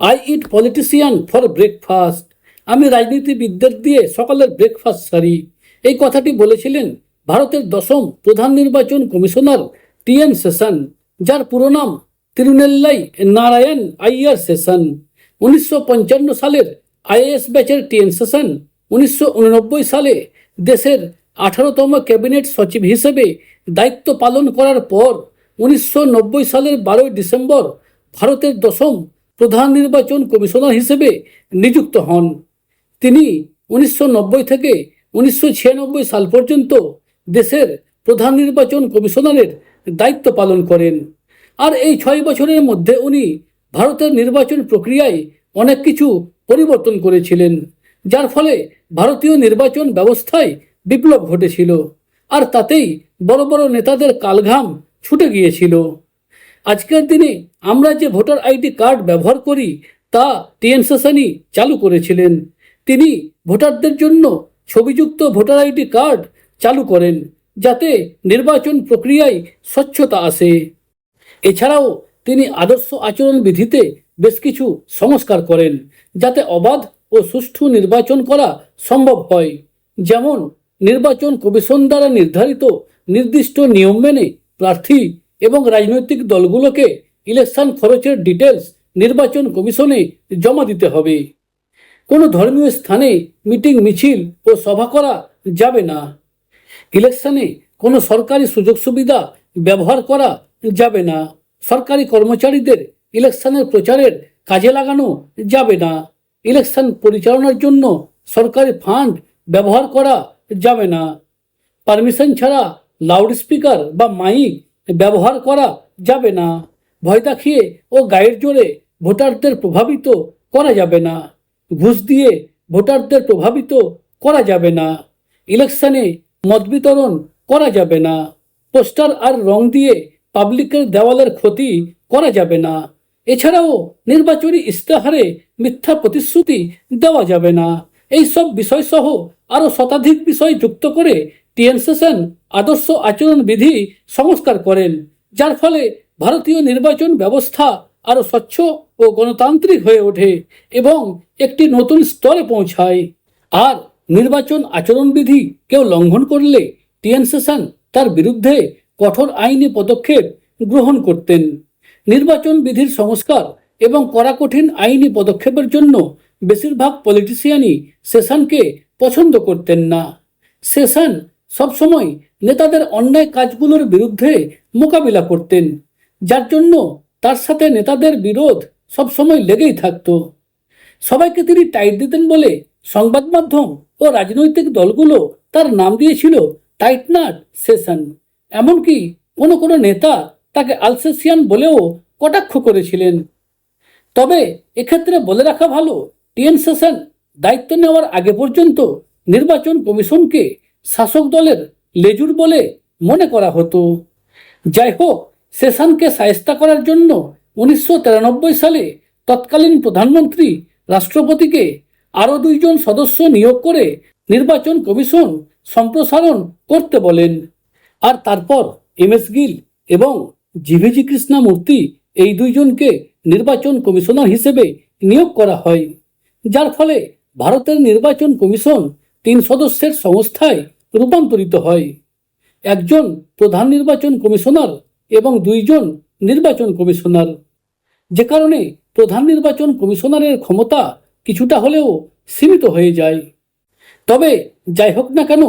I eat politician for breakfast আমি রাজনীতিবিদদের দিয়ে সকালের ব্রেকফাস্ট সারি। এই কথাটি বলেছিলেন ভারতের দশম প্রধান নির্বাচন কমিশনার টি এন সেশন, যার পুরো নাম তিরুনেল্লাই নারায়ণ আইয়ার সেশন। উনিশশো পঞ্চান্ন সালের আইএএস ব্যাচের টি এন সেশন, উনিশশো উননব্বই সালে দেশের আঠারোতম ক্যাবিনেট সচিব হিসেবে দায়িত্ব পালন করার পর উনিশশো নব্বই সালের বারোই ডিসেম্বর ভারতের দশম প্রধান নির্বাচন কমিশনার হিসেবে নিযুক্ত হন। তিনি উনিশশো নব্বই থেকে উনিশশো ছিয়ানব্বই সাল পর্যন্ত দেশের প্রধান নির্বাচন কমিশনারের দায়িত্ব পালন করেন। আর এই ছয় বছরের মধ্যে উনি ভারতের নির্বাচন প্রক্রিয়ায় অনেক কিছু পরিবর্তন করেছিলেন, যার ফলে ভারতীয় নির্বাচন ব্যবস্থায় বিপ্লব ঘটেছিল। আর তাতেই বড় বড় নেতাদের কালঘাম ছুটে গিয়েছিল। আজকের দিনে আমরা যে ভোটার আইডি কার্ড ব্যবহার করি, তা টিএন সেশনই চালু করেছিলেন। তিনি ভোটারদের জন্য ছবিযুক্ত ভোটার আইডি কার্ড চালু করেন, যাতে নির্বাচন প্রক্রিয়ায় স্বচ্ছতা আসে। এছাড়াও তিনি আদর্শ আচরণ বিধিতে বেশ কিছু সংস্কার করেন, যাতে অবাধ ও সুষ্ঠু নির্বাচন করা সম্ভব হয়। যেমন, নির্বাচন কমিশন দ্বারা নির্ধারিত নির্দিষ্ট নিয়ম মেনে প্রার্থী এবং রাজনৈতিক দলগুলোকে ইলেকশন খরচের ডিটেলস নির্বাচন কমিশনে জমা দিতে হবে। কোনো ধর্মীয় স্থানে মিটিং, মিছিল ও সভা করা যাবে না। ইলেকশনে কোনো সরকারি সুযোগ সুবিধা ব্যবহার করা যাবে না। সরকারি কর্মচারীদের ইলেকশনের প্রচারের কাজে লাগানো যাবে না। ইলেকশন পরিচালনার জন্য সরকারি ফান্ড ব্যবহার করা যাবে না। পারমিশন ছাড়া লাউডস্পিকার বা মাইক ব্যবহার করা যাবে না। ভয় দেখিয়ে ও গায়ের জোরে ভোটারদের প্রভাবিত করা যাবে না। ঘুষ দিয়ে ভোটারদের প্রভাবিত করা যাবে না। ইলেকশনে মত বিতরণ করা যাবে না। পোস্টার আর রং দিয়ে পাবলিকের দেওয়ালের ক্ষতি করা যাবে না। এছাড়াও নির্বাচনী ইস্তেহারে মিথ্যা প্রতিশ্রুতি দেওয়া যাবে না। এই সব বিষয়সহ আরও শতাধিক বিষয় যুক্ত করে টিএন সেশন আদর্শ আচরণ বিধি সংস্কার করেন, যার ফলে ভারতীয় নির্বাচন ব্যবস্থা আরও স্বচ্ছ ও গণতান্ত্রিক হয়ে ওঠে এবং একটি নতুন স্তরে পৌঁছায়। আর নির্বাচন আচরণবিধি কেউ লঙ্ঘন করলে টিএন সেশন তার বিরুদ্ধে কঠোর আইনি পদক্ষেপ গ্রহণ করতেন। নির্বাচন বিধির সংস্কার এবং কড়াকঠিন আইনি পদক্ষেপের জন্য বেশিরভাগ পলিটিশিয়ানই সেশনকে পছন্দ করতেন না। সেশন সবসময় নেতাদের অন্যায় কাজগুলোর বিরুদ্ধে মোকাবিলা করতেন, যার জন্য তার সাথে নেতাদের বিরোধ সবসময় লেগেই থাকত। সবাইকে তিনি টাইট দিতেন বলে সংবাদ মাধ্যম ও রাজনৈতিক দলগুলো তার নাম দিয়েছিল টাইটনাট সেশন। এমনকি কোনো কোনো নেতা তাকে আলসেসিয়ান বলেও কটাক্ষ করেছিলেন। তবে এক্ষেত্রে বলে রাখা ভালো, টিএন সেশন দায়িত্ব নেওয়ার আগে পর্যন্ত নির্বাচন কমিশনকে শাসক দলের লেজুর বলে মনে করা হতো। যাই হোক সেশনকে সায়স্তা করার জন্য উনিশশো সালে তৎকালীন প্রধানমন্ত্রী রাষ্ট্রপতিকে আরও দুইজন সদস্য নিয়োগ করে নির্বাচন কমিশন সম্প্রসারণ করতে বলেন। আর তারপর এম এস গিল এবং জিভিজি কৃষ্ণমূর্তি এই দুইজনকে নির্বাচন কমিশনার হিসেবে নিয়োগ করা হয়, যার ফলে ভারতের নির্বাচন কমিশন তিন সদস্যের সংস্থায় রূপান্তরিত হয়। একজন প্রধান নির্বাচন কমিশনার এবং দুইজন নির্বাচন কমিশনার। যে কারণে প্রধান নির্বাচন কমিশনারের ক্ষমতা কিছুটা হলেও সীমিত হয়ে যায়। তবে যাই হোক না কেন,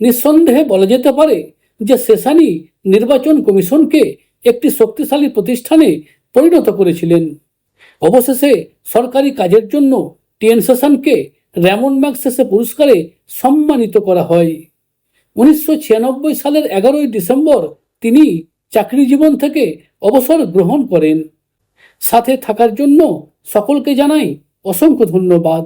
নিঃসন্দেহে বলা যেতে পারে যে সেশানি নির্বাচন কমিশনকে একটি শক্তিশালী প্রতিষ্ঠানে পরিণত করেছিলেন। অবশেষে সরকারি কাজের জন্য টিএন সেশনকে র্যামন ম্যাগসেসে পুরস্কারে সম্মানিত করা হয়। উনিশশো ছিয়ানব্বই সালের এগারোই ডিসেম্বর তিনি চাকরি জীবন থেকে অবসর গ্রহণ করেন। সাথে থাকার জন্য সকলকে জানাই অসংখ্য ধন্যবাদ।